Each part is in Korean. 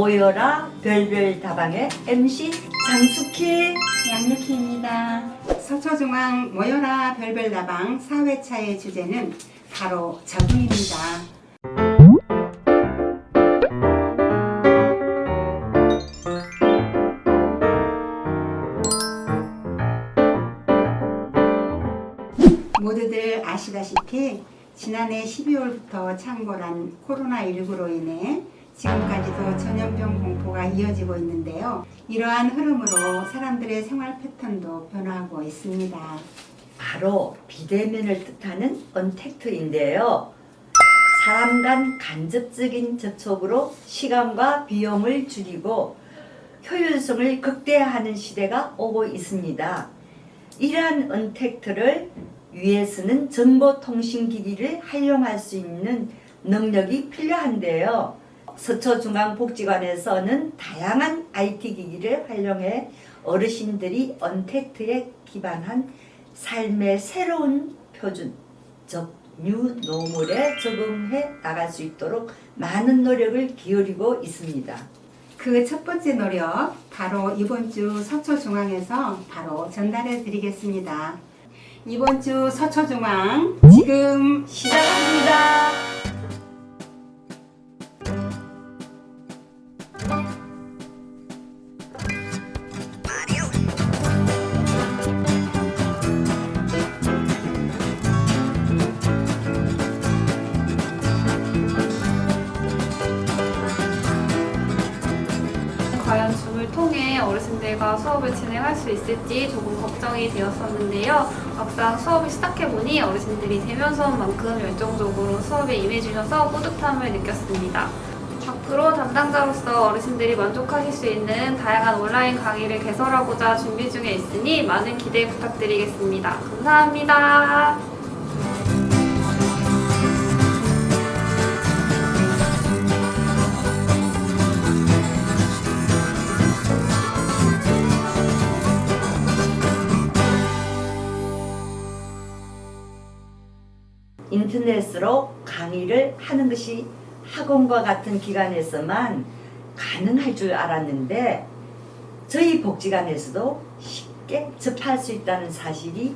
모여라 별별 다방의 MC 장숙희 양육희입니다. 서초중앙 모여라 별별 다방 4회차의 주제는 바로 적응입니다. 모두들 아시다시피 지난해 12월부터 창궐한 코로나19로 인해 지금까지도 전염병 공포가 이어지고 있는데요. 이러한 흐름으로 사람들의 생활 패턴도 변화하고 있습니다. 바로 비대면을 뜻하는 언택트인데요. 사람 간 간접적인 접촉으로 시간과 비용을 줄이고 효율성을 극대화하는 시대가 오고 있습니다. 이러한 언택트를 위해서는 정보통신기기를 활용할 수 있는 능력이 필요한데요. 서초중앙복지관에서는 다양한 IT 기기를 활용해 어르신들이 언택트에 기반한 삶의 새로운 표준, 즉 뉴노멀에 적응해 나갈 수 있도록 많은 노력을 기울이고 있습니다. 그 첫 번째 노력 바로 이번 주 서초중앙에서 바로 전달해 드리겠습니다. 이번 주 서초중앙 지금 시작합니다. 수업을 진행할 수 있을지 조금 걱정이 되었었는데요. 막상 수업을 시작해보니 어르신들이 대면 수업만큼 열정적으로 수업에 임해주셔서 뿌듯함을 느꼈습니다. 앞으로 담당자로서 어르신들이 만족하실 수 있는 다양한 온라인 강의를 개설하고자 준비 중에 있으니 많은 기대 부탁드리겠습니다. 감사합니다. 인터넷으로 강의를 하는 것이 학원과 같은 기관에서만 가능할 줄 알았는데 저희 복지관에서도 쉽게 접할 수 있다는 사실이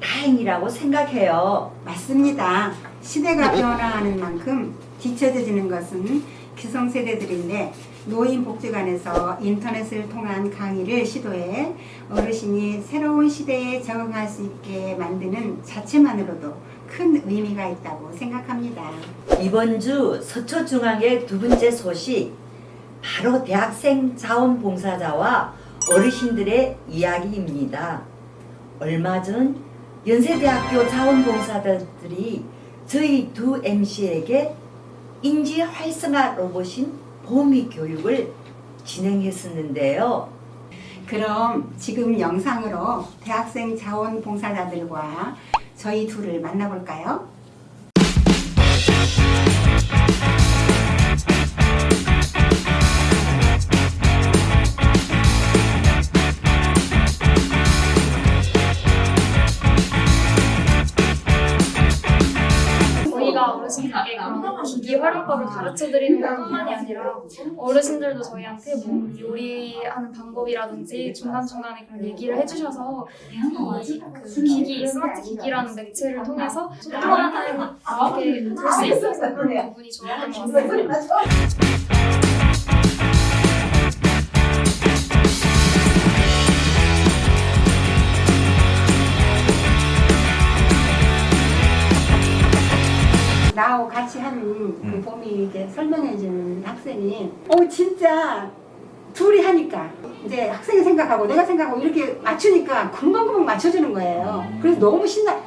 다행이라고 생각해요. 맞습니다. 시대가 변화하는 만큼 뒤처져지는 것은 기성세대들인데 노인복지관에서 인터넷을 통한 강의를 시도해 어르신이 새로운 시대에 적응할 수 있게 만드는 자체만으로도 큰 의미가 있다고 생각합니다. 이번 주 서초중앙의 두 번째 소식 바로 대학생 자원봉사자와 어르신들의 이야기입니다. 얼마 전 연세대학교 자원봉사자들이 저희 두 MC에게 인지 활성화 로봇인 보미 교육을 진행했었는데요. 그럼 지금 영상으로 대학생 자원봉사자들과 저희 둘을 만나볼까요? 활용법을 가르쳐 드리는 것뿐만이 아니라 어르신들도 저희한테 뭐 요리하는 방법이라든지 중간중간에 그런 얘기를 해주셔서 이그 기기, 스마트 기기라는 매체를 통해서 소통하는 게될수 있어서 그런 부분이 좋았던 것 같습니다. 나하고 같이 하는 그 봄이 이제 설명해주는 학생이 어 진짜 둘이 하니까 이제 학생이 생각하고 내가 생각하고 이렇게 맞추니까 금방금방 맞춰주는 거예요. 그래서 너무 신나.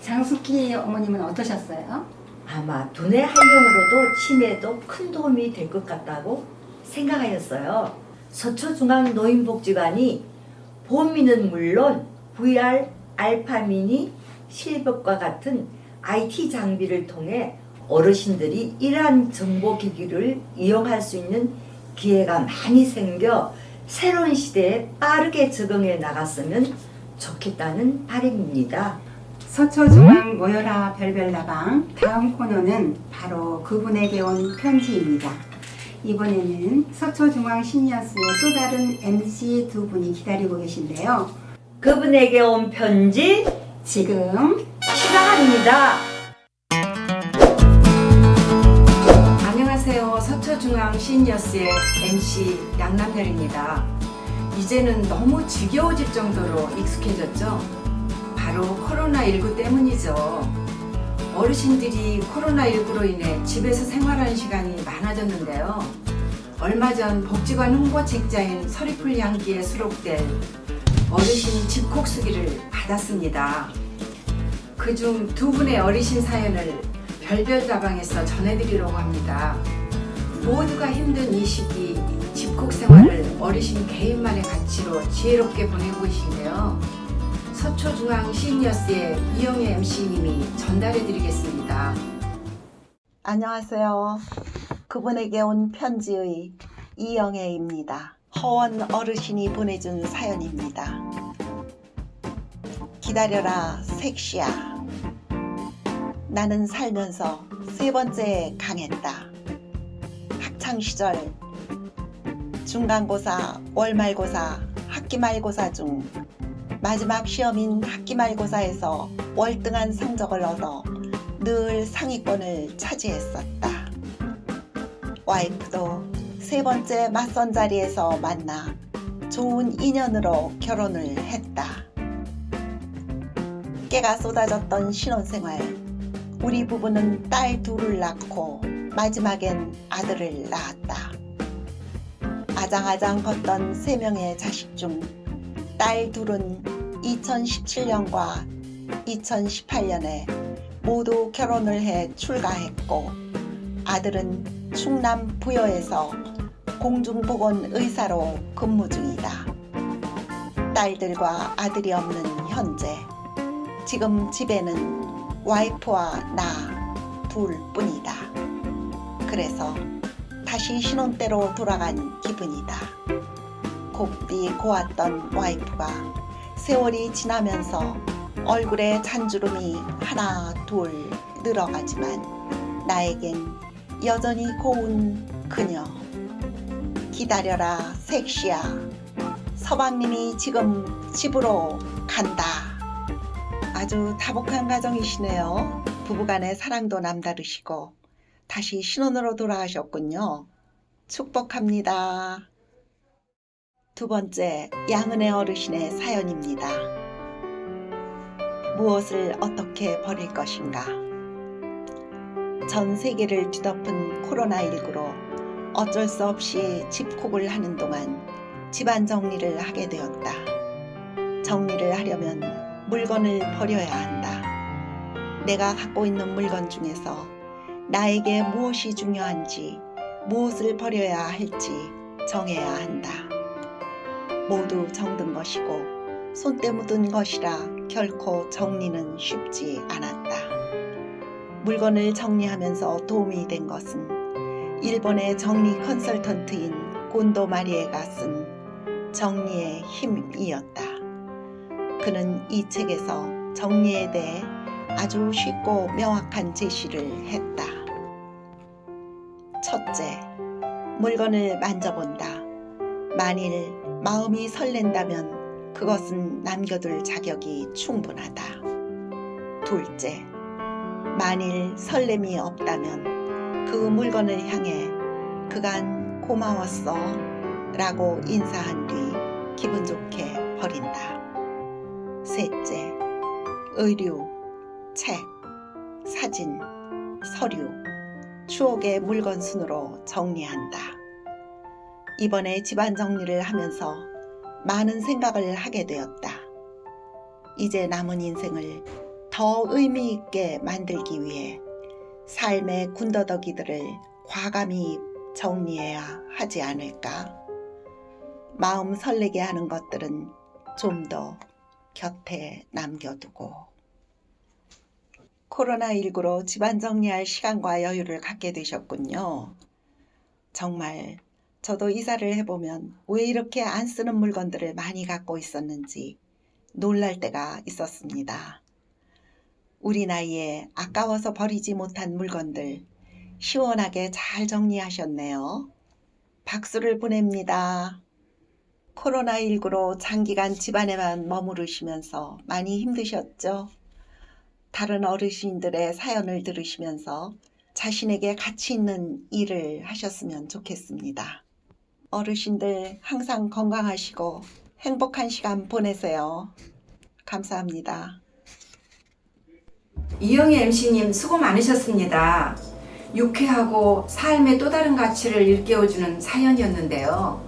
장숙희 어머님은 어떠셨어요? 아마 두뇌 활용으로도 치매도 큰 도움이 될 것 같다고 생각하였어요. 서초중앙 노인복지관이 보미는 물론 VR, 알파미니, 실버과 같은 IT 장비를 통해 어르신들이 이러한 정보기기를 이용할 수 있는 기회가 많이 생겨 새로운 시대에 빠르게 적응해 나갔으면 좋겠다는 바람입니다. 서초중앙 모여라 별별다방 다음 코너는 바로 그분에게 온 편지입니다. 이번에는 서초중앙 시니어스의 또 다른 MC 두 분이 기다리고 계신데요. 그분에게 온 편지 지금 시작합니다. 안녕하세요. 서초중앙 시니어스의 MC 양남별입니다. 이제는 너무 지겨워질 정도로 익숙해졌죠? 바로 코로나19 때문이죠. 어르신들이 코로나19로 인해 집에서 생활하는 시간이 많아졌는데요. 얼마 전 복지관 홍보책자인 서리풀 양기에 수록된 어르신 집콕수기를 받았습니다. 그중 두 분의 어르신 사연을 별별 다방에서 전해드리려고 합니다. 모두가 힘든 이 시기 집콕 생활을 어르신 개인만의 가치로 지혜롭게 보내고 계신데요. 서초중앙 시니어스의 이영애 MC님이 전달해드리겠습니다. 안녕하세요. 그분에게 온 편지의 이영애입니다. 허원 어르신이 보내준 사연입니다. 기다려라, 섹시야. 나는 살면서 세 번째 강했다. 학창 시절 중간고사, 월말고사, 학기말고사 중 마지막 시험인 학기말고사에서 월등한 성적을 얻어 늘 상위권을 차지했었다. 와이프도 세 번째 맞선 자리에서 만나 좋은 인연으로 결혼을 했다. 깨가 쏟아졌던 신혼생활. 우리 부부는 딸 둘을 낳고 마지막엔 아들을 낳았다. 아장아장 걷던 세 명의 자식 중 딸 둘은 2017년과 2018년에 모두 결혼을 해 출가했고 아들은 충남 부여에서 공중보건 의사로 근무 중이다. 딸들과 아들이 없는 현재 지금 집에는 와이프와 나 둘뿐이다. 그래서 다시 신혼 때로 돌아간 기분이다. 곱디 고왔던 와이프가 세월이 지나면서 얼굴에 잔주름이 하나 둘 늘어가지만 나에겐 여전히 고운 그녀. 기다려라 섹시야. 서방님이 지금 집으로 간다. 아주 다복한 가정이시네요. 부부간의 사랑도 남다르시고 다시 신혼으로 돌아가셨군요. 축복합니다 두 번째 양은혜 어르신의 사연입니다. 무엇을 어떻게 버릴 것인가? 전 세계를 뒤덮은 코로나19로 어쩔 수 없이 집콕을 하는 동안 집안 정리를 하게 되었다. 정리를 하려면 물건을 버려야 한다. 내가 갖고 있는 물건 중에서 나에게 무엇이 중요한지, 무엇을 버려야 할지 정해야 한다. 모두 정든 것이고 손때 묻은 것이라 결코 정리는 쉽지 않았다. 물건을 정리하면서 도움이 된 것은 일본의 정리 컨설턴트인 곤도 마리에가 쓴 정리의 힘이었다. 그는 이 책에서 정리에 대해 아주 쉽고 명확한 제시를 했다. 첫째, 물건을 만져본다. 만일 마음이 설렌다면 그것은 남겨둘 자격이 충분하다. 둘째, 만일 설렘이 없다면 그 물건을 향해 그간 고마웠어 라고 인사한 뒤 기분 좋게 버린다. 셋째, 의류, 책, 사진, 서류, 추억의 물건 순으로 정리한다. 이번에 집안 정리를 하면서 많은 생각을 하게 되었다. 이제 남은 인생을 더 의미 있게 만들기 위해 삶의 군더더기들을 과감히 정리해야 하지 않을까? 마음 설레게 하는 것들은 좀 더 곁에 남겨두고. 코로나19로 집안 정리할 시간과 여유를 갖게 되셨군요. 정말 저도 이사를 해보면 왜 이렇게 안 쓰는 물건들을 많이 갖고 있었는지 놀랄 때가 있었습니다. 우리 나이에 아까워서 버리지 못한 물건들 시원하게 잘 정리하셨네요. 박수를 보냅니다. 코로나19로 장기간 집안에만 머무르시면서 많이 힘드셨죠? 다른 어르신들의 사연을 들으시면서 자신에게 가치 있는 일을 하셨으면 좋겠습니다. 어르신들 항상 건강하시고 행복한 시간 보내세요. 감사합니다. 이영희 MC님 수고 많으셨습니다. 유쾌하고 삶의 또 다른 가치를 일깨워주는 사연이었는데요.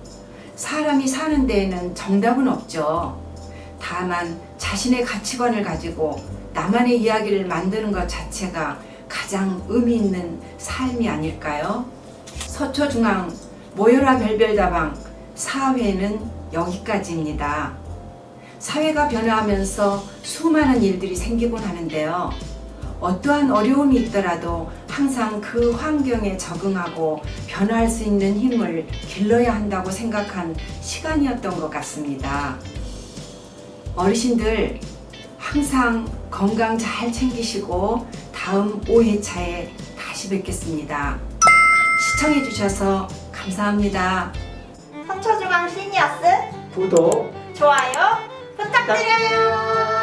사람이 사는 데에는 정답은 없죠. 다만 자신의 가치관을 가지고 나만의 이야기를 만드는 것 자체가 가장 의미 있는 삶이 아닐까요? 서초중앙 모여라 별별다방 4회는 여기까지입니다. 사회가 변화하면서 수많은 일들이 생기곤 하는데요. 어떠한 어려움이 있더라도 항상 그 환경에 적응하고 변화할 수 있는 힘을 길러야 한다고 생각한 시간이었던 것 같습니다. 어르신들 항상 건강 잘 챙기시고 다음 5회차에 다시 뵙겠습니다. 시청해주셔서 감사합니다. 서초중앙 시니어스 구독 좋아요 부탁드려요.